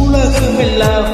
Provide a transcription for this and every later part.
உலகமெல்லாம்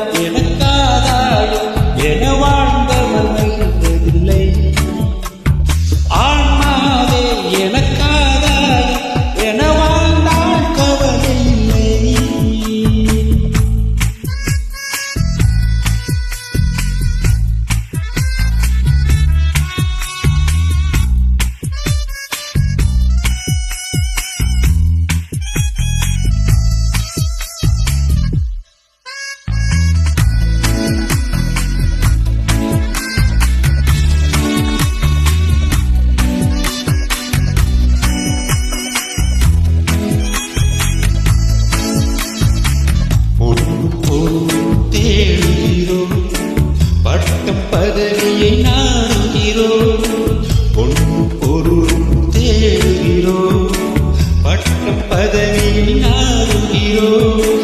Senhor.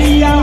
Yeah.